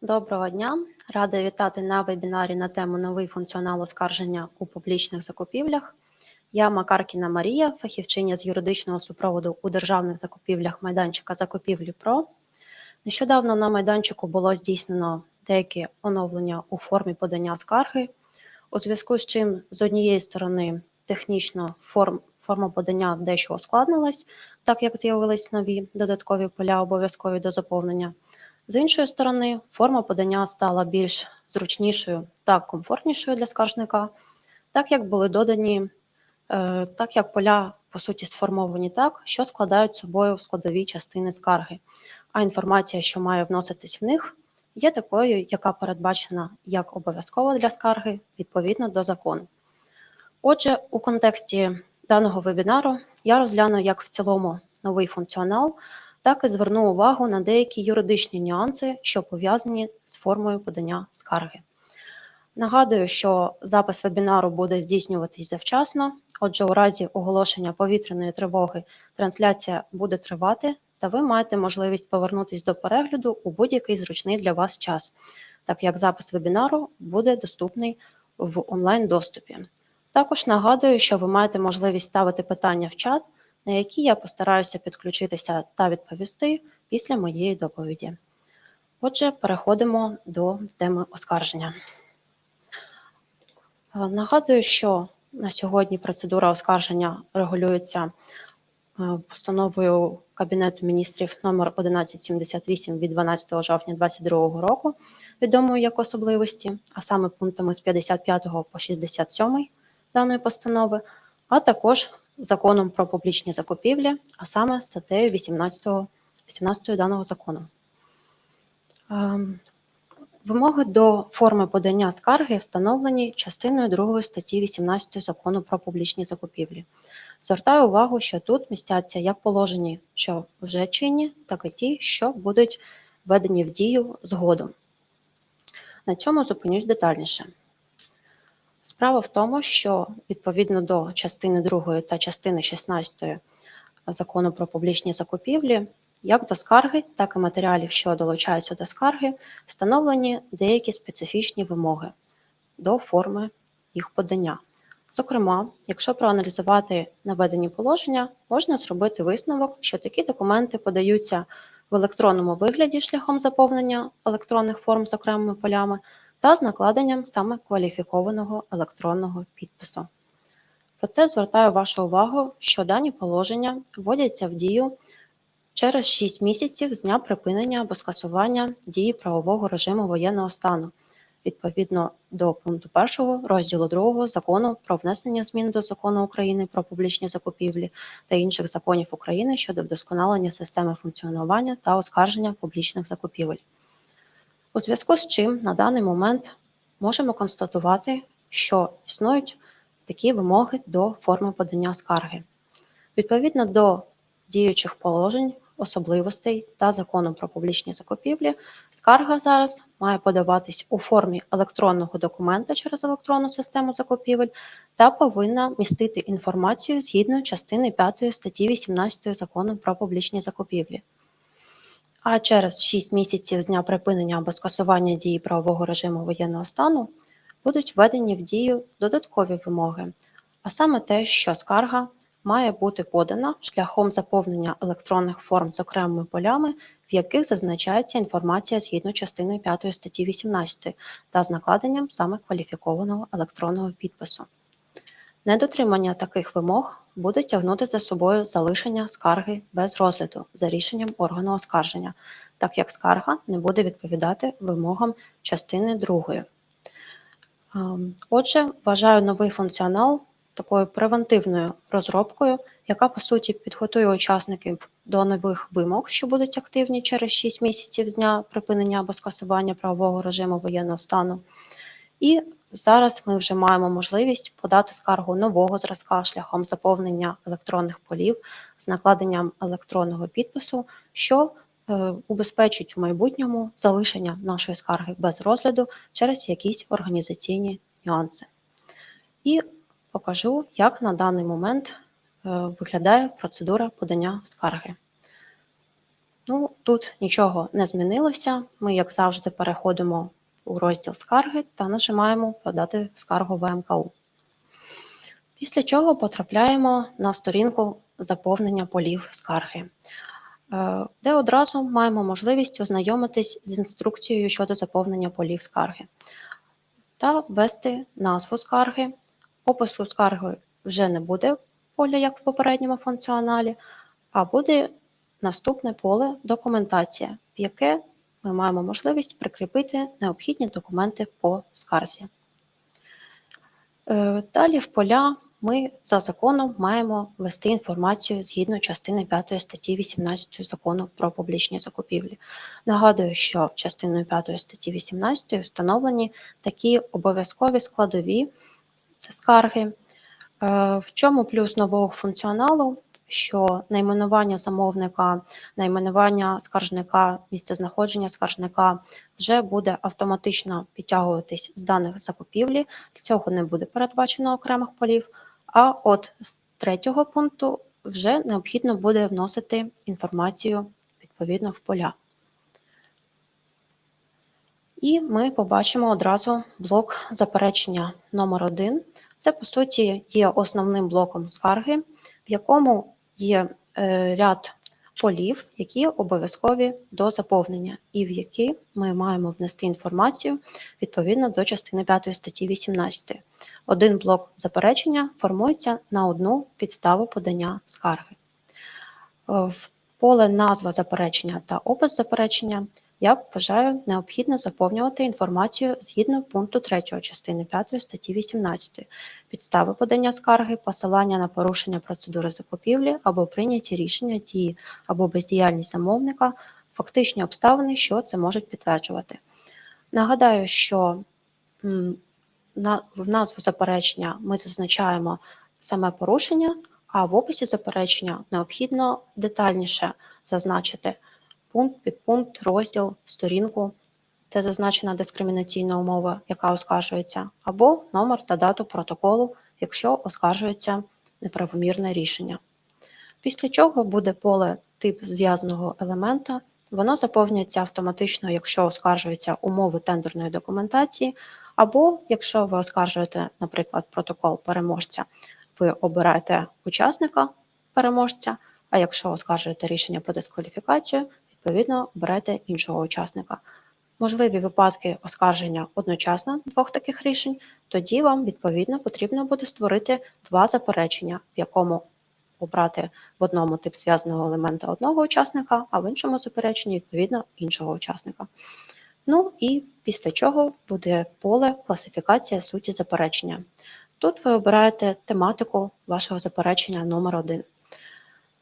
Доброго дня! Рада вітати на вебінарі на тему новий функціонал оскарження у публічних закупівлях. Я Макаркіна Марія, фахівчиня з юридичного супроводу у державних закупівлях майданчика закупівлі ПРО. Нещодавно на майданчику було здійснено деякі оновлення у формі подання скарги, у зв'язку з чим з однієї сторони технічно форм, форма подання дещо ускладнилась, так як з'явились нові додаткові поля обов'язкові до заповнення. З іншої сторони, форма подання стала більш зручнішою та комфортнішою для скаржника, так як були додані, е, так як поля по суті сформовані так, що складають собою складові частини скарги. А інформація, що має вноситись в них, є такою, яка передбачена як обов'язкова для скарги відповідно до закону. Отже, у контексті даного вебінару я розгляну як в цілому новий функціонал так і зверну увагу на деякі юридичні нюанси, що пов'язані з формою подання скарги. Нагадую, що запис вебінару буде здійснюватись завчасно, отже, у разі оголошення повітряної тривоги трансляція буде тривати, та ви маєте можливість повернутися до перегляду у будь-який зручний для вас час, так як запис вебінару буде доступний в онлайн-доступі. Також нагадую, що ви маєте можливість ставити питання в чат на які я постараюся підключитися та відповісти після моєї доповіді. Отже, переходимо до теми оскарження. Е, нагадую, що на сьогодні процедура оскарження регулюється е, постановою Кабінету міністрів номер 1178 від 12 жовтня 2022 року, відомою як особливості, а саме пунктами з 55 по 67 даної постанови, а також законом про публічні закупівлі, а саме статтею 18, 18 даного закону. Ем, вимоги до форми подання скарги встановлені частиною 2 статті 18 закону про публічні закупівлі. Звертаю увагу, що тут містяться як положені, що вже чинні, так і ті, що будуть введені в дію згодом. На цьому зупинюсь детальніше. Справа в тому, що відповідно до частини 2 та частини 16 закону про публічні закупівлі, як до скарги, так і матеріалів, що долучаються до скарги, встановлені деякі специфічні вимоги до форми їх подання. Зокрема, якщо проаналізувати наведені положення, можна зробити висновок, що такі документи подаються в електронному вигляді шляхом заповнення електронних форм з окремими полями та з накладенням саме кваліфікованого електронного підпису. Проте звертаю вашу увагу, що дані положення вводяться в дію через 6 місяців з дня припинення або скасування дії правового режиму воєнного стану відповідно до пункту 1 розділу 2 закону про внесення змін до закону України про публічні закупівлі та інших законів України щодо вдосконалення системи функціонування та оскарження публічних закупівель. У зв'язку з чим на даний момент можемо констатувати, що існують такі вимоги до форми подання скарги. Відповідно до діючих положень, особливостей та закону про публічні закупівлі, скарга зараз має подаватись у формі електронного документа через електронну систему закупівель та повинна містити інформацію згідно частини 5 статті 18 закону про публічні закупівлі а через 6 місяців з дня припинення або скасування дії правового режиму воєнного стану будуть введені в дію додаткові вимоги, а саме те, що скарга має бути подана шляхом заповнення електронних форм з окремими полями, в яких зазначається інформація згідно частини 5 статті 18 та з накладенням саме кваліфікованого електронного підпису. Недотримання таких вимог буде тягнути за собою залишення скарги без розгляду за рішенням органу оскарження, так як скарга не буде відповідати вимогам частини 2. Ем, отже, вважаю новий функціонал такою превентивною розробкою, яка по суті підготує учасників до нових вимог, що будуть активні через 6 місяців з дня припинення або скасування правового режиму воєнного стану. І Зараз ми вже маємо можливість подати скаргу нового зразка шляхом заповнення електронних полів з накладенням електронного підпису, що е, убезпечить у майбутньому залишення нашої скарги без розгляду через якісь організаційні нюанси. І покажу, як на даний момент е, виглядає процедура подання скарги. Ну, тут нічого не змінилося. Ми, як завжди, переходимо у розділ скарги та нажимаємо Подати скаргу ВМКУ. Після чого потрапляємо на сторінку заповнення полів скарги, е, де одразу маємо можливість ознайомитись з інструкцією щодо заповнення полів скарги та ввести назву скарги. Опису скарги вже не буде поля, як в попередньому функціоналі, а буде наступне поле документація, в яке ми маємо можливість прикріпити необхідні документи по скарзі. Е, Далі в поля ми за законом маємо ввести інформацію згідно частини 5 статті 18 закону про публічні закупівлі. Нагадую, що частиною 5 статті 18 встановлені такі обов'язкові складові скарги. Е, В чому плюс нового функціоналу? Що найменування замовника, найменування скаржника, місцезнаходження скаржника вже буде автоматично підтягуватись з даних закупівлі. Для цього не буде передбачено окремих полів. А от з третього пункту вже необхідно буде вносити інформацію відповідно в поля. І ми побачимо одразу блок заперечення номер 1 Це, по суті, є основним блоком скарги, в якому є е, ряд полів, які обов'язкові до заповнення, і в які ми маємо внести інформацію відповідно до частини 5 статті 18. Один блок заперечення формується на одну підставу подання скарги. Е, В поле назва заперечення та опис заперечення я вважаю необхідно заповнювати інформацію згідно пункту 3 частини 5 статті 18, підстави подання скарги, посилання на порушення процедури закупівлі або прийняті рішення дії або бездіяльність замовника, фактичні обставини, що це можуть підтверджувати. Нагадаю, що в назву заперечення ми зазначаємо саме порушення, а в описі заперечення необхідно детальніше зазначити пункт, підпункт, розділ, сторінку, де зазначена дискримінаційна умова, яка оскаржується, або номер та дату протоколу, якщо оскаржується неправомірне рішення. Після чого буде поле тип зв'язаного елемента. Воно заповнюється автоматично, якщо оскаржуються умови тендерної документації, або якщо ви оскаржуєте, наприклад, протокол переможця, ви обираєте учасника переможця, а якщо оскаржуєте рішення про дискваліфікацію, відповідно обирайте іншого учасника. Можливі випадки оскарження одночасно двох таких рішень, тоді вам відповідно потрібно буде створити два заперечення, в якому обрати в одному тип зв'язаного елемента одного учасника, а в іншому запереченні відповідно іншого учасника. Ну і після чого буде поле класифікація суті заперечення. Тут ви обираєте тематику вашого заперечення номер 1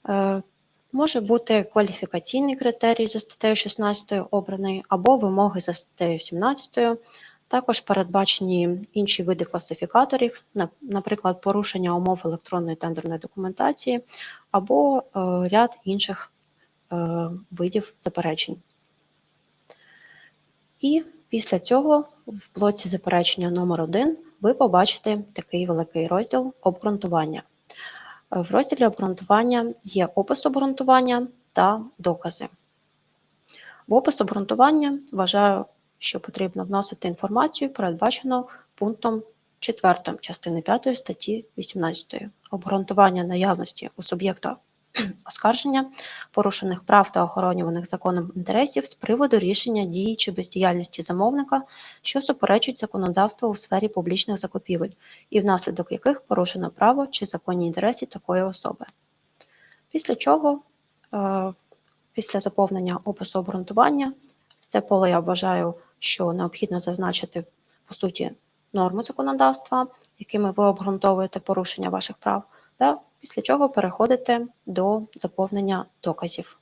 Е, Може бути кваліфікаційний критерій за статтею 16 обраний, або вимоги за статтею 17. Також передбачені інші види класифікаторів, наприклад, порушення умов електронної тендерної документації, або е, ряд інших е, видів заперечень. І після цього в блоці заперечення номер 1 ви побачите такий великий розділ обґрунтування. Е, В розділі обґрунтування є опис обґрунтування та докази. В опис обґрунтування вважаю, що потрібно вносити інформацію, передбачену пунктом 4 частини 5 статті 18. Обґрунтування наявності у суб'єкта оскарження порушених прав та охоронюваних законом інтересів з приводу рішення дії чи бездіяльності замовника, що суперечить законодавству у сфері публічних закупівель, і внаслідок яких порушено право чи законні інтереси такої особи. Після чого, е, після заповнення опису обґрунтування, в це поле я вважаю, що необхідно зазначити по суті норми законодавства, якими ви обґрунтовуєте порушення ваших прав, після чого переходите до заповнення доказів.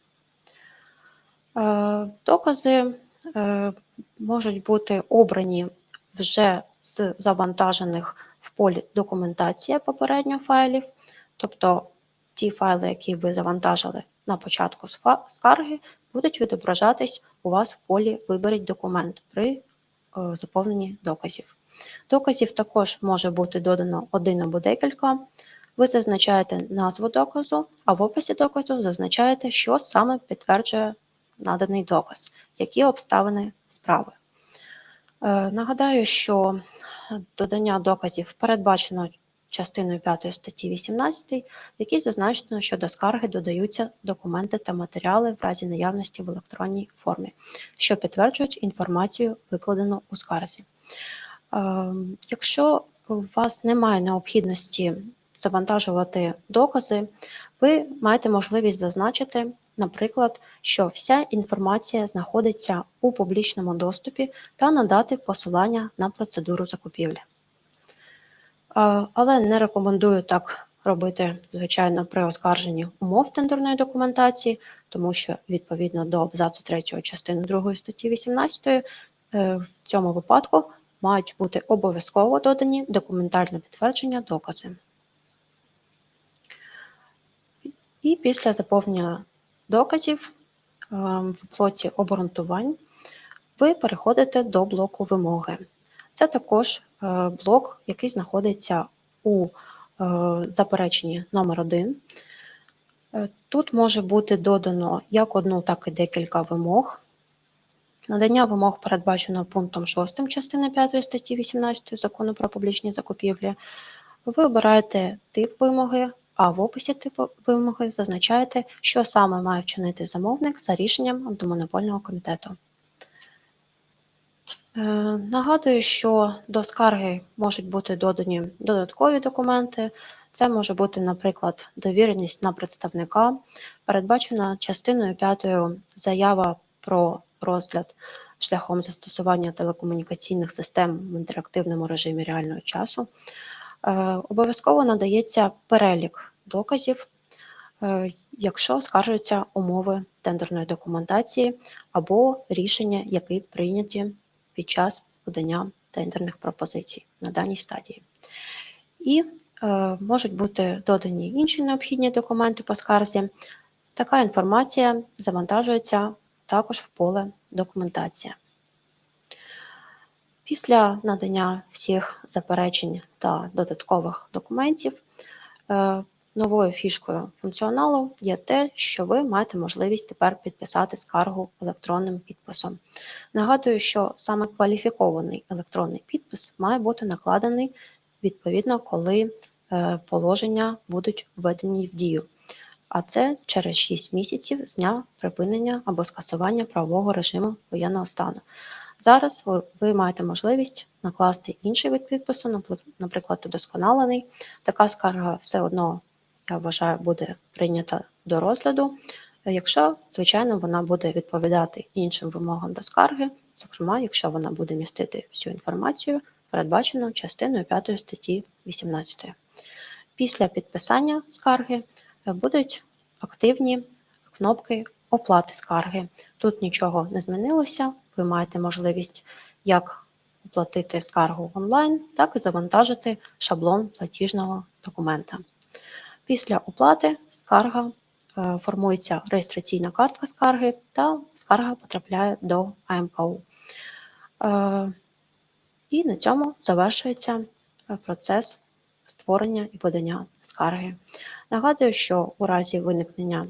Е, Докази е, можуть бути обрані вже з завантажених в полі документація попередньо файлів, тобто ті файли, які ви завантажили на початку скарги, будуть відображатись у вас в полі Виберіть документ при е, заповненні доказів. Доказів також може бути додано один або декілька. Ви зазначаєте назву доказу, а в описі доказу зазначаєте, що саме підтверджує наданий доказ, які обставини справи. Е, Нагадаю, що додання доказів передбачено частиною 5 статті 18, в якій зазначено, що до скарги додаються документи та матеріали в разі наявності в електронній формі, що підтверджують інформацію, викладену у скарзі. Е, Якщо у вас немає необхідності завантажувати докази, ви маєте можливість зазначити, наприклад, що вся інформація знаходиться у публічному доступі та надати посилання на процедуру закупівлі. Але не рекомендую так робити, звичайно, при оскарженні умов тендерної документації, тому що відповідно до абзацу 3 частини 2 статті 18 е, в цьому випадку мають бути обов'язково додані документальне підтвердження докази. І після заповнення доказів е, в блоці обґрунтувань ви переходите до блоку вимоги. Це також е, блок, який знаходиться у е, запереченні номер 1 Тут може бути додано як одну, так і декілька вимог. Надання вимог передбачено пунктом 6 частини 5 статті 18 Закону про публічні закупівлі. Ви обираєте тип вимоги, а в описі типу вимоги зазначаєте, що саме має вчинити замовник за рішенням антимонопольного комітету. Е, Нагадую, що до скарги можуть бути додані додаткові документи. Це може бути, наприклад, довіреність на представника, передбачена частиною 5 заява про розгляд шляхом застосування телекомунікаційних систем в інтерактивному режимі реального часу. Е, Обов'язково надається перелік доказів, е, якщо скаржуються умови тендерної документації або рішення, які прийняті під час подання тендерних пропозицій на даній стадії. І е, можуть бути додані інші необхідні документи по скарзі. Така інформація завантажується також в поле документація. Після надання всіх заперечень та додаткових документів е, новою фішкою функціоналу є те, що ви маєте можливість тепер підписати скаргу електронним підписом. Нагадую, що саме кваліфікований електронний підпис має бути накладений відповідно, коли е, положення будуть введені в дію. А це через 6 місяців з дня припинення або скасування правового режиму воєнного стану. Зараз ви- маєте можливість накласти інший вид підпису, наприклад, удосконалений. Така скарга все одно, я вважаю, буде прийнята до розгляду, якщо, звичайно, вона буде відповідати іншим вимогам до скарги, зокрема, якщо вона буде містити всю інформацію, передбачену частиною 5 статті 18. Після підписання скарги е, будуть активні кнопки оплати скарги. Тут нічого не змінилося. Ви маєте можливість як оплатити скаргу онлайн, так і завантажити шаблон платіжного документа. Після оплати скарга е, формується реєстраційна картка скарги та скарга потрапляє до АМКУ. Е, І на цьому завершується е, процес створення і подання скарги. Нагадую, що у разі виникнення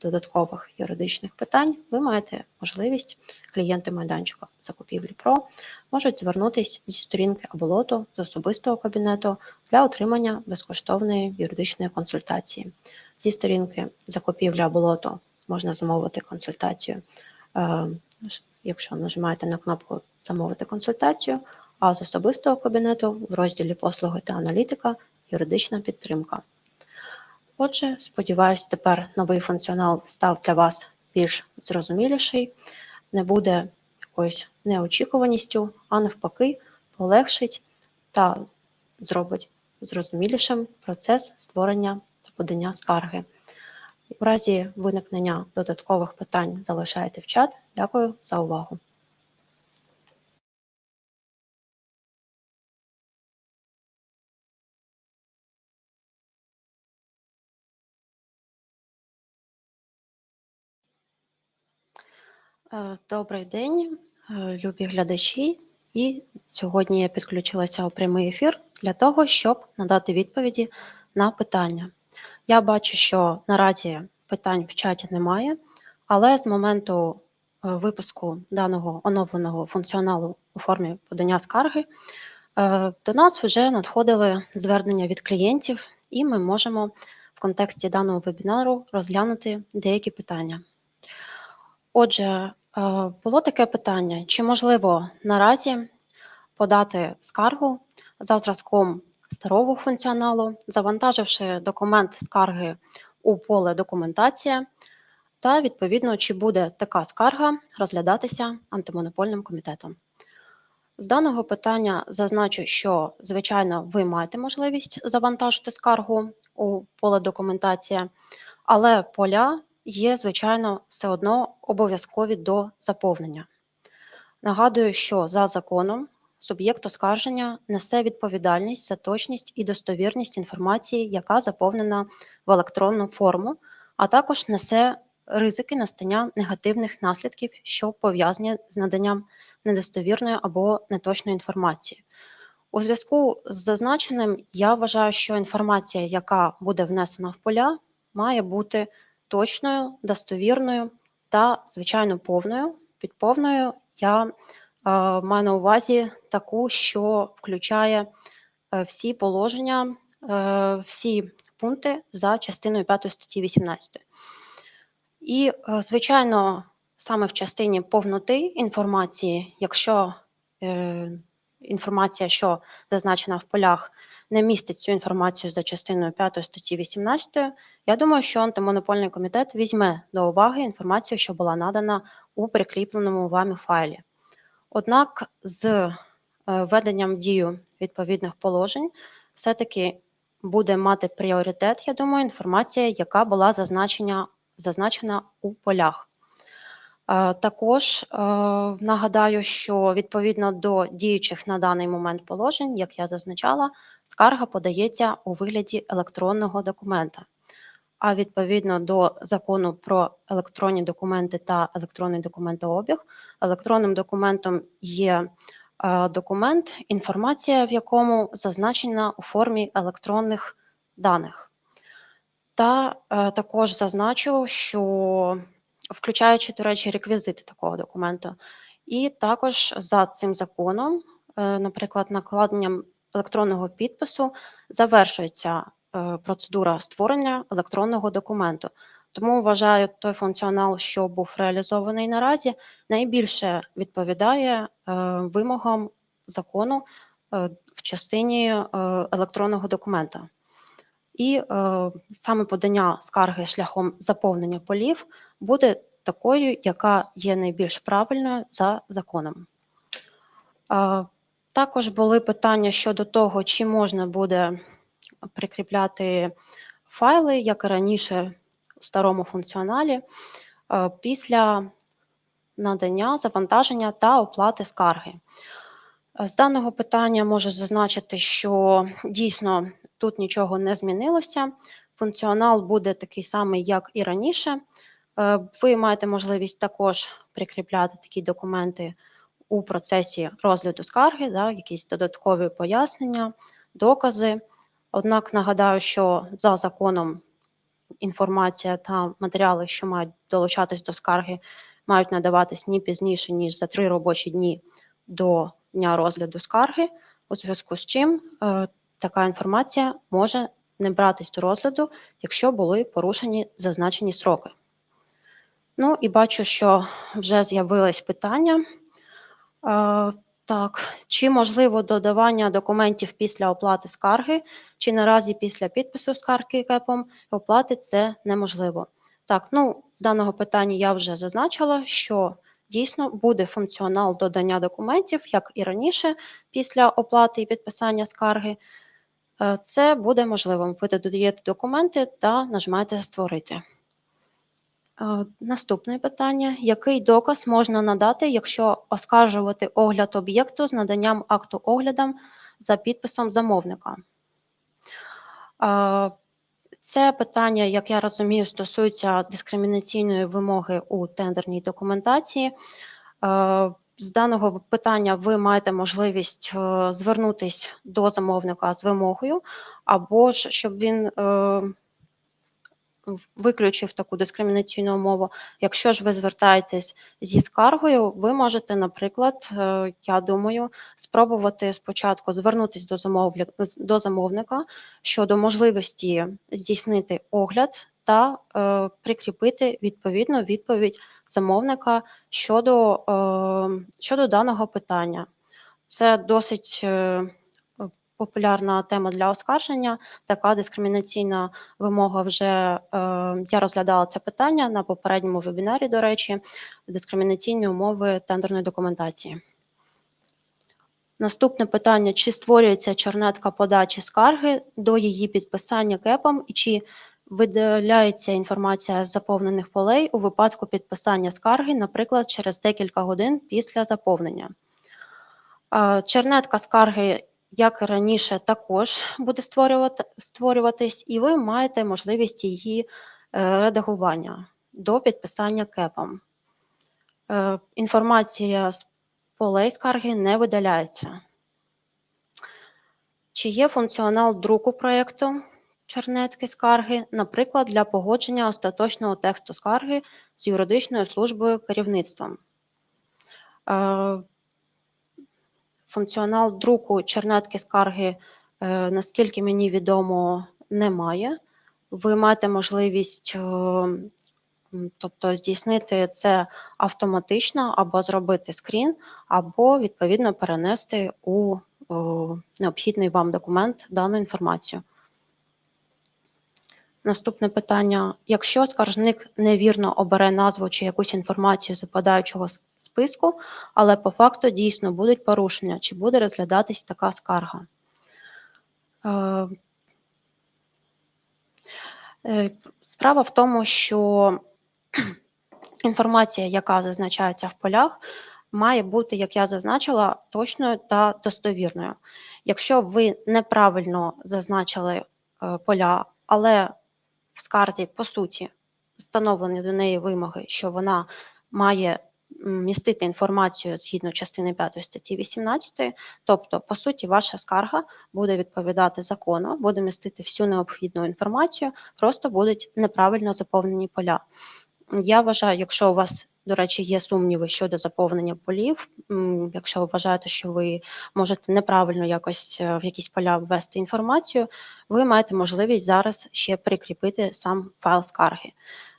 додаткових юридичних питань ви маєте можливість, клієнти майданчика закупівлі ПРО можуть звернутися зі сторінки Аболоту з особистого кабінету для отримання безкоштовної юридичної консультації. Зі сторінки закупівлі Аболоту можна замовити консультацію, е, якщо нажимаєте на кнопку Замовити консультацію, а з особистого кабінету в розділі Послуги та аналітика юридична підтримка. Отже, сподіваюсь, тепер новий функціонал став для вас більш зрозуміліший, не буде якоюсь неочікуваністю, а навпаки, полегшить та зробить зрозумілішим процес створення та подання скарги. У разі виникнення додаткових питань залишайте в чат. Дякую за увагу. Добрий день, е, любі глядачі. І сьогодні я підключилася у прямий ефір для того, щоб надати відповіді на питання. Я бачу, що наразі питань в чаті немає, Але з моменту е, випуску даного оновленого функціоналу у формі подання скарги е, до нас вже надходили звернення від клієнтів, і ми можемо в контексті даного вебінару розглянути деякі питання. Отже, е, було таке питання: чи можливо наразі подати скаргу за зразком старого функціоналу, завантаживши документ скарги у поле документація, та відповідно, чи буде така скарга розглядатися антимонопольним комітетом. З даного питання зазначу, що, звичайно, ви маєте можливість завантажити скаргу у поле документація, але поля є, звичайно, все одно обов'язкові до заповнення. Нагадую, що за законом суб'єкт оскарження несе відповідальність за точність і достовірність інформації, яка заповнена в електронну форму, а також несе ризики настання негативних наслідків, що пов'язані з наданням недостовірної або неточної інформації. У зв'язку з зазначеним, я вважаю, що інформація, яка буде внесена в поля, має бути точною, достовірною та, звичайно, повною. Під повною я е, маю на увазі таку, що включає е, всі положення, е, всі пункти за частиною 5 статті 18. І, е, звичайно, саме в частині повноти інформації, якщо е, інформація, що зазначена в полях, не містить цю інформацію за частиною 5 статті 18, я думаю, що антимонопольний комітет візьме до уваги інформацію, що була надана у прикріпленому вами файлі. Однак з е, введенням в дію відповідних положень все-таки буде мати пріоритет, я думаю, інформація, яка була зазначена, зазначена у полях. Е, Також е, нагадаю, що відповідно до діючих на даний момент положень, як я зазначала, скарга подається у вигляді електронного документа. А відповідно до закону про електронні документи та електронний документообіг, електронним документом є е, документ, інформація, в якому зазначена у формі електронних даних. Та е, також зазначу, що включаючи, до речі, реквізити такого документу. І також за цим законом, е, наприклад, накладенням електронного підпису завершується е, процедура створення електронного документу. Тому вважаю, той функціонал, що був реалізований наразі, найбільше відповідає е, вимогам закону в частині електронного документа. І е, саме подання скарги шляхом заповнення полів буде такою, яка є найбільш правильною за законом. Також були питання щодо того, чи можна буде прикріпляти файли, як і раніше у старому функціоналі, е, після надання, завантаження та оплати скарги. З даного питання можу зазначити, що дійсно тут нічого не змінилося. Функціонал буде такий самий, як і раніше. Е, ви маєте можливість також прикріпляти такі документи у процесі розгляду скарги, да, якісь додаткові пояснення, докази. Однак нагадаю, що за законом інформація та матеріали, що мають долучатись до скарги, мають надаватись ні пізніше, ніж за три робочі дні до дня розгляду скарги, у зв'язку з чим е, така інформація може не братись до розгляду, якщо були порушені зазначені сроки. Ну і бачу, що вже з'явилось питання. Е, так, чи можливо додавання документів після оплати скарги, чи наразі після підпису скарги КЕПом оплати це неможливо. Так, ну з даного питання я вже зазначила, що дійсно буде функціонал додання документів, як і раніше, після оплати і підписання скарги. Е, це буде можливим. Ви додаєте документи та нажимаєте Створити. Е, наступне питання: який доказ можна надати, якщо оскаржувати огляд об'єкту з наданням акту оглядам за підписом замовника? Е, це питання, як я розумію, стосується дискримінаційної вимоги у тендерній документації. З даного питання ви маєте можливість е, звернутися до замовника з вимогою, або ж щоб він е, виключив таку дискримінаційну умову. Якщо ж ви звертаєтесь зі скаргою, ви можете, наприклад, е, я думаю, спробувати спочатку звернутися до замовля- до замовника щодо можливості здійснити огляд та е, прикріпити відповідну відповідь замовника щодо, е, щодо даного питання. Це досить е, популярна тема для оскарження. Така дискримінаційна вимога вже е, я розглядала це питання на попередньому вебінарі, до речі, дискримінаційні умови тендерної документації. Наступне питання: чи створюється чернетка подачі скарги до її підписання КЕПом і чи видаляється інформація з заповнених полей у випадку підписання скарги, наприклад, через декілька годин після заповнення. Е, Чернетка скарги, як і раніше, також буде створювати, створюватись, і ви маєте можливість її е, редагування до підписання КЕПом. Е, Інформація з полей скарги не видаляється. Чи є функціонал друку проєкту чернетки скарги, наприклад, для погодження остаточного тексту скарги з юридичною службою керівництвом? Е, Функціонал друку чернетки скарги, е, наскільки мені відомо, немає. Ви маєте можливість, е, тобто здійснити це автоматично або зробити скрін, або відповідно перенести у необхідний вам документ дану інформацію. Наступне питання: якщо скаржник невірно обере назву чи якусь інформацію з випадаючого списку, але по факту дійсно будуть порушення, чи буде розглядатись така скарга? Е, е, Справа в тому, що інформація, яка зазначається в полях, має бути, як я зазначила, точною та достовірною. Якщо ви неправильно зазначили е, поля, але в скарзі, по суті, встановлені до неї вимоги, що вона має містити інформацію згідно частини 5 статті 18, тобто, по суті, ваша скарга буде відповідати закону, буде містити всю необхідну інформацію, просто будуть неправильно заповнені поля. Я вважаю, якщо у вас, до речі, є сумніви щодо заповнення полів, якщо ви вважаєте, що ви можете неправильно якось е, в якісь поля ввести інформацію, ви маєте можливість зараз ще прикріпити сам файл скарги.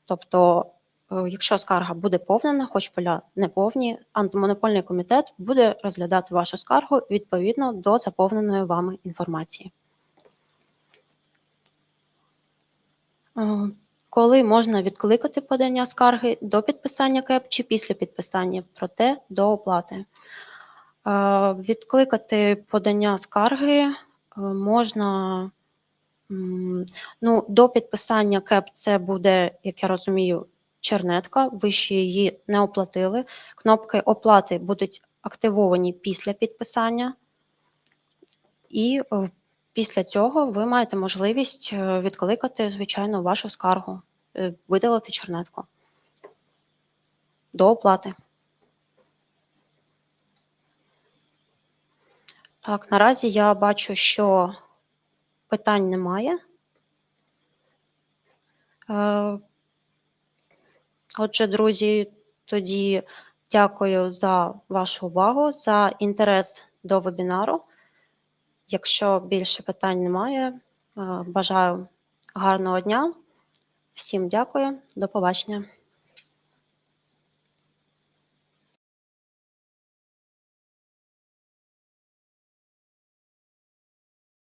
Тобто, е, якщо скарга буде повнена, хоч поля не повні, антимонопольний комітет буде розглядати вашу скаргу відповідно до заповненої вами інформації. Коли можна відкликати подання скарги до підписання КЕП чи після підписання, проте до оплати? Е, Відкликати подання скарги е, можна ну, до підписання КЕП це буде, як я розумію, чернетка, ви ще її не оплатили. Кнопки оплати будуть активовані після підписання, і е, після цього ви маєте можливість е, відкликати, звичайно, вашу скаргу, е, видалити чернетку до оплати. Так, наразі я бачу, що питань немає. Е, Отже, друзі, тоді дякую за вашу увагу, за інтерес до вебінару. Якщо більше питань немає, е, бажаю гарного дня. Всім дякую, до побачення.